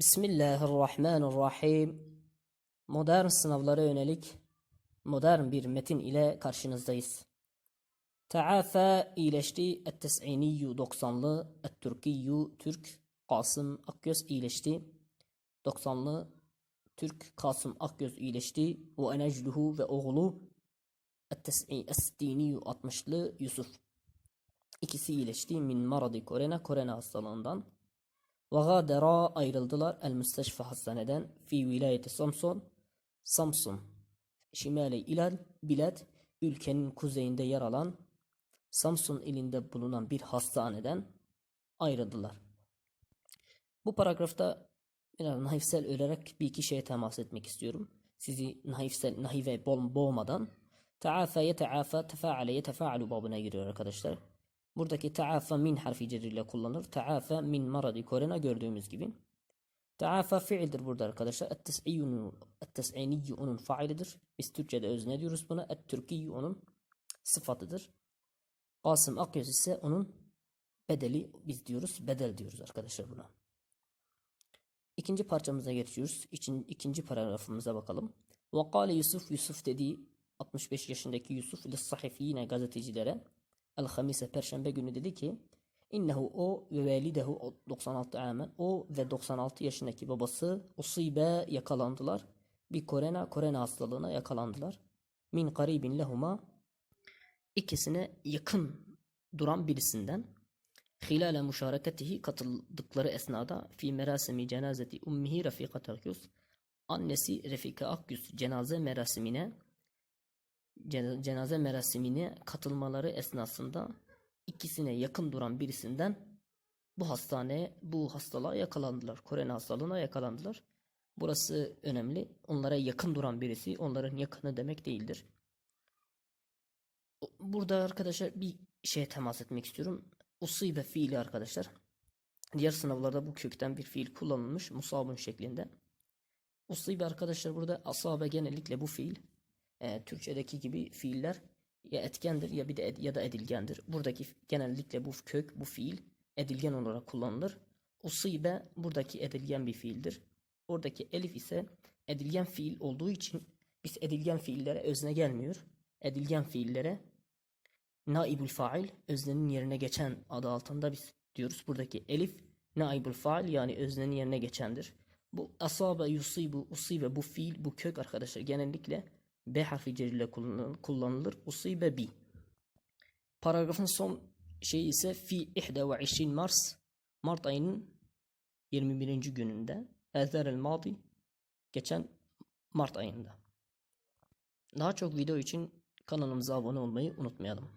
Bismillahirrahmanirrahim. Modern sınavlara yönelik modern bir metin ile karşınızdayız. Taafa iyileşti. Et-tes'iniyyu 90'lı. Et-türkiyyu Türk. Kasım Akgöz iyileşti. 90'lı Türk Kasım Akgöz iyileşti. Ve enecluhu ve oğlu Et-tes'iniyyu 60'lı Yusuf. İkisi iyileşti. Min maradi korena. Korena hastalığından. Ve gâdera ayrıldılar el müsteşfa hastaneden fi vilayeti Samsun. Samsun. Şimali ilal bilad ülkenin kuzeyinde yer alan Samsun ilinde bulunan bir hastaneden ayrıldılar. Bu paragrafta biraz naifsel olarak bir iki şeye temas etmek istiyorum. Sizi naifsel, nahive boğmadan. Taafa yetaafa tefaale yetefaalu babına giriyor arkadaşlar. Buradaki taafa min harfi cerriyle kullanılır. Taafa min maradi korena gördüğümüz gibi. Taafa fiildir burada arkadaşlar. Et-tes'iniyyu onun failidir. Biz Türkçe'de özne diyoruz buna. Et-türkiyyu onun sıfatıdır. Kasım Akyüz ise onun bedeli biz diyoruz. Bedel diyoruz arkadaşlar buna. İkinci parçamıza geçiyoruz. İkin, ikinci paragrafımıza bakalım. Ve Yusuf Yusuf dediği 65 yaşındaki Yusuf ile sahifiyine gazetecilere El Hamise Perşembe günü dedi ki İnnehu o ve velidehu 96 amen o ve 96 yaşındaki babası usibe yakalandılar. Bir korena korena hastalığına yakalandılar. Min garibin lehuma ikisine yakın duran birisinden hilale müşareketihi katıldıkları esnada fi merasimi cenazeti ummihi Rafikat Akyüz annesi Refika Akyüz cenaze merasimine cenaze merasimine katılmaları esnasında ikisine yakın duran birisinden bu hastaneye, bu hastalığa yakalandılar. Korona hastalığına yakalandılar. Burası önemli. Onlara yakın duran birisi, onların yakını demek değildir. Burada arkadaşlar bir şeye temas etmek istiyorum. Usibe fiili arkadaşlar. Diğer sınavlarda bu kökten bir fiil kullanılmış. Musabun şeklinde. Usibe arkadaşlar burada asabe genellikle bu fiil e, Türkçedeki gibi fiiller ya etkendir ya bir de ed- ya da edilgendir. Buradaki genellikle bu kök, bu fiil edilgen olarak kullanılır. Usibe buradaki edilgen bir fiildir. Oradaki elif ise edilgen fiil olduğu için biz edilgen fiillere özne gelmiyor. Edilgen fiillere naibul fail öznenin yerine geçen adı altında biz diyoruz. Buradaki elif naibul fail yani öznenin yerine geçendir. Bu asabe, yusibu, usibe bu fiil, bu kök arkadaşlar genellikle B harfi kullanılır, kullanılır. Usibe bi. Paragrafın son şeyi ise fi ihde ve işin Mars Mart ayının 21. gününde Ezer el Madi geçen Mart ayında. Daha çok video için kanalımıza abone olmayı unutmayalım.